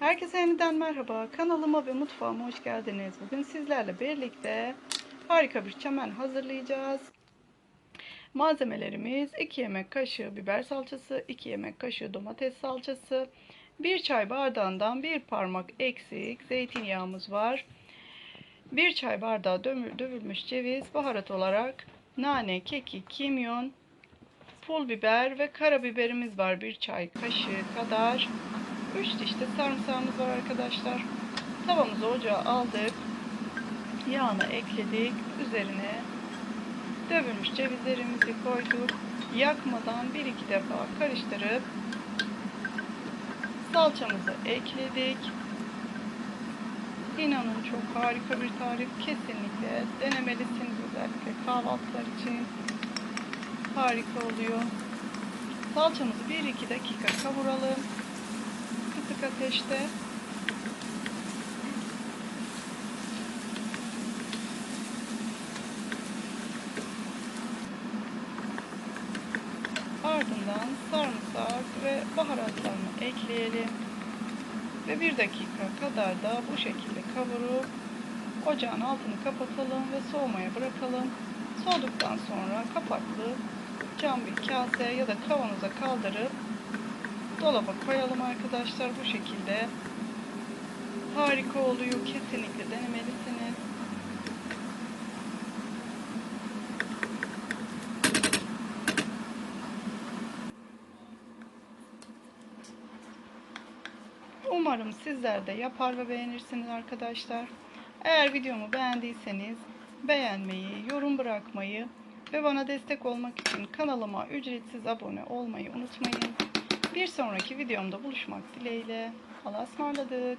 Herkese yeniden merhaba. Kanalıma ve mutfağıma hoş geldiniz. Bugün sizlerle birlikte harika bir çemen hazırlayacağız. Malzemelerimiz 2 yemek kaşığı biber salçası, 2 yemek kaşığı domates salçası, 1 çay bardağından bir parmak eksik zeytinyağımız var. 1 çay bardağı dövül- dövülmüş ceviz, baharat olarak nane, kekik, kimyon, pul biber ve karabiberimiz var. 1 çay kaşığı kadar. 3 diş de sarımsağımız var arkadaşlar. Tavamızı ocağa aldık. Yağını ekledik. Üzerine dövülmüş cevizlerimizi koyduk. Yakmadan 1-2 defa karıştırıp salçamızı ekledik. İnanın çok harika bir tarif. Kesinlikle denemelisiniz özellikle kahvaltılar için. Harika oluyor. Salçamızı 1-2 dakika kavuralım kısık ateşte. Ardından sarımsak ve baharatlarını ekleyelim. Ve bir dakika kadar da bu şekilde kavurup ocağın altını kapatalım ve soğumaya bırakalım. Soğuduktan sonra kapaklı cam bir kase ya da kavanoza kaldırıp dolaba koyalım arkadaşlar bu şekilde. Harika oluyor. Kesinlikle denemelisiniz. Umarım sizler de yapar ve beğenirsiniz arkadaşlar. Eğer videomu beğendiyseniz beğenmeyi, yorum bırakmayı ve bana destek olmak için kanalıma ücretsiz abone olmayı unutmayın. Bir sonraki videomda buluşmak dileğiyle. Allah'a ısmarladık.